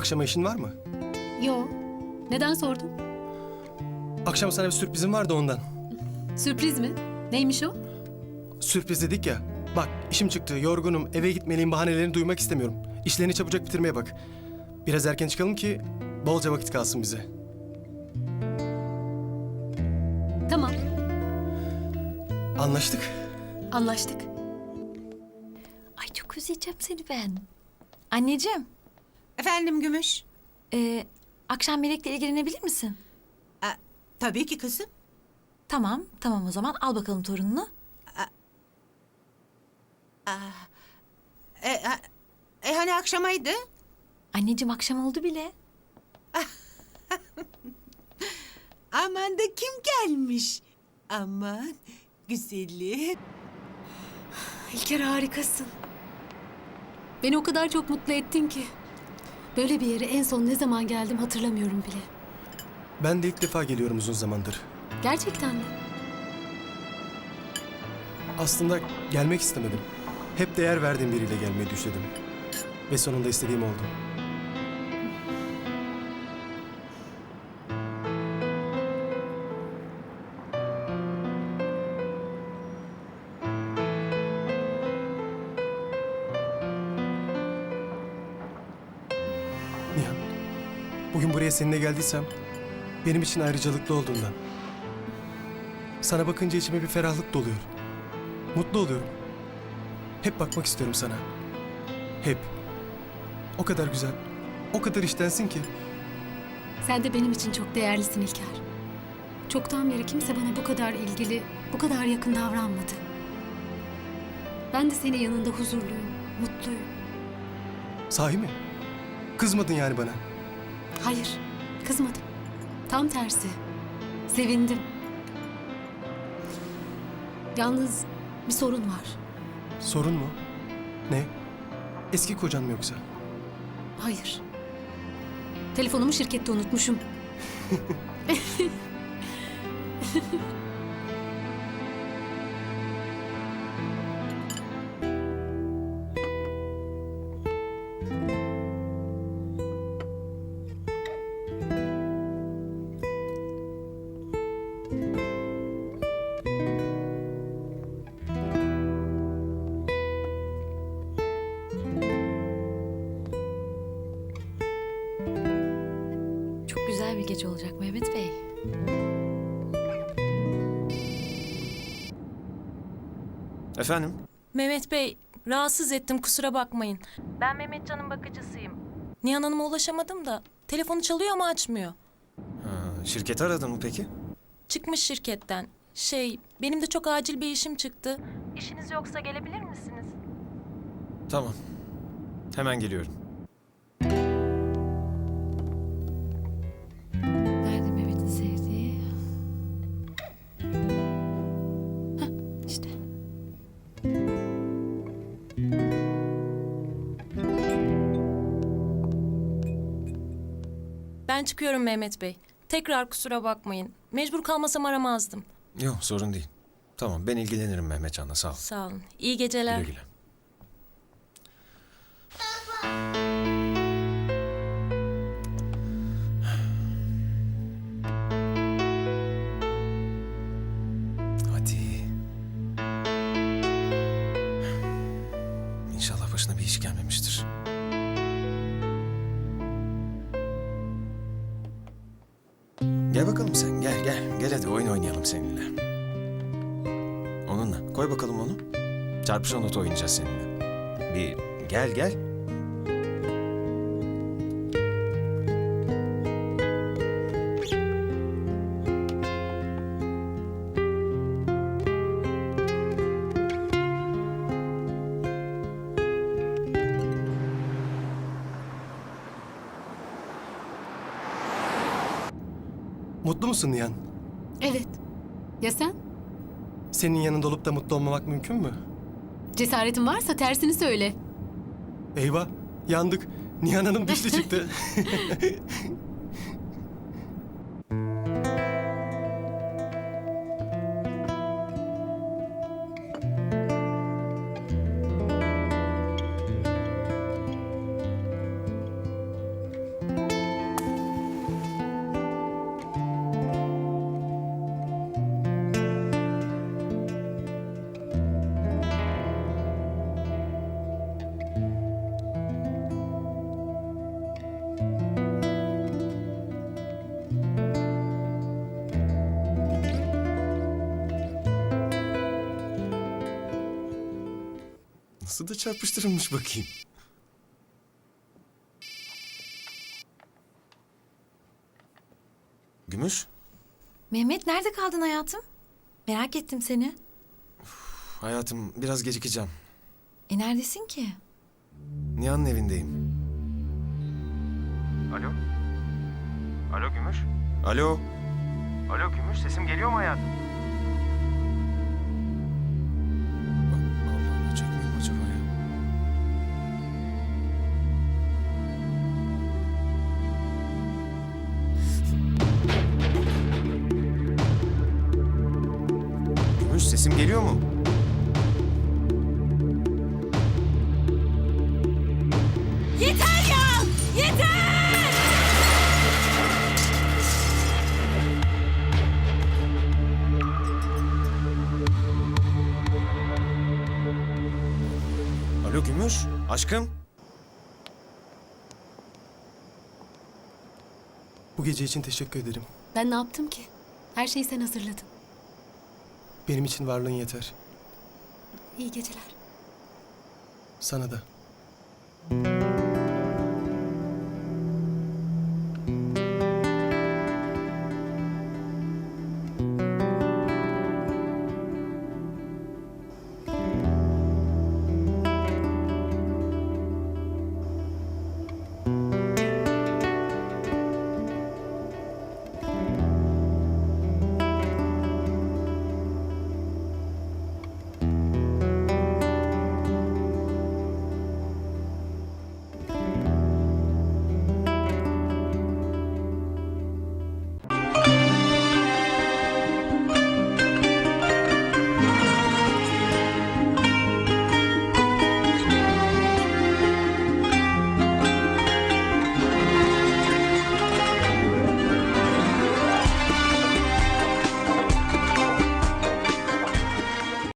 Akşama işin var mı? Yo. Neden sordun? Akşam sana bir sürprizim vardı ondan. Sürpriz mi? Neymiş o? Sürpriz dedik ya. Bak işim çıktı, yorgunum, eve gitmeliyim bahanelerini duymak istemiyorum. İşlerini çabucak bitirmeye bak. Biraz erken çıkalım ki bolca vakit kalsın bize. Tamam. Anlaştık. Anlaştık. Ay çok özleyeceğim seni ben. Anneciğim, Efendim Gümüş? e, akşam Melek'le ilgilenebilir misin? Aa, tabii ki kızım. Tamam, tamam o zaman al bakalım torununu. E, e, e, hani akşamaydı? Anneciğim akşam oldu bile. Aman da kim gelmiş? Aman güzeli. İlker harikasın. Beni o kadar çok mutlu ettin ki. Böyle bir yere en son ne zaman geldim hatırlamıyorum bile. Ben de ilk defa geliyorum uzun zamandır. Gerçekten mi? Aslında gelmek istemedim. Hep değer verdiğim biriyle gelmeyi düşledim. Ve sonunda istediğim oldu. Bugün buraya seninle geldiysem benim için ayrıcalıklı olduğundan. Sana bakınca içime bir ferahlık doluyor. Mutlu oluyorum. Hep bakmak istiyorum sana. Hep. O kadar güzel. O kadar iştensin ki. Sen de benim için çok değerlisin İlker. Çoktan beri kimse bana bu kadar ilgili, bu kadar yakın davranmadı. Ben de senin yanında huzurluyum, mutluyum. Sahi mi? Kızmadın yani bana. Hayır, kızmadım. Tam tersi. Sevindim. Yalnız bir sorun var. Sorun mu? Ne? Eski kocan mı yoksa? Hayır. Telefonumu şirkette unutmuşum. güzel bir gece olacak Mehmet Bey. Efendim? Mehmet Bey, rahatsız ettim kusura bakmayın. Ben Mehmetcan'ın bakıcısıyım. Nihan Hanım'a ulaşamadım da telefonu çalıyor ama açmıyor. Ha, şirketi aradın mı peki? Çıkmış şirketten. Şey, benim de çok acil bir işim çıktı. İşiniz yoksa gelebilir misiniz? Tamam. Hemen geliyorum. Ben çıkıyorum Mehmet Bey. Tekrar kusura bakmayın. Mecbur kalmasam aramazdım. Yok sorun değil. Tamam ben ilgilenirim Mehmetcan'la sağ ol. Sağ olun. İyi geceler. Güle güle. Gel bakalım sen gel gel. Gel hadi oyun oynayalım seninle. Onunla. Koy bakalım onu. Çarpışan oto oynayacağız seninle. Bir gel gel. Mutlu musun Nihan? Evet. Ya sen? Senin yanında olup da mutlu olmamak mümkün mü? Cesaretin varsa tersini söyle. Eyvah, yandık. Nihan Hanım dişli çıktı. Nasıl da çarpıştırılmış bakayım. Gümüş, Mehmet nerede kaldın hayatım? Merak ettim seni. hayatım biraz gecikeceğim. E neredesin ki? Nihan'ın evindeyim. Alo? Alo Gümüş? Alo, Alo Gümüş sesim geliyor mu hayatım? Geliyor mu? Yeter ya! Yeter! Alo Gümüş, aşkım. Bu gece için teşekkür ederim. Ben ne yaptım ki? Her şeyi sen hazırladın. Benim için varlığın yeter. İyi geceler. Sana da.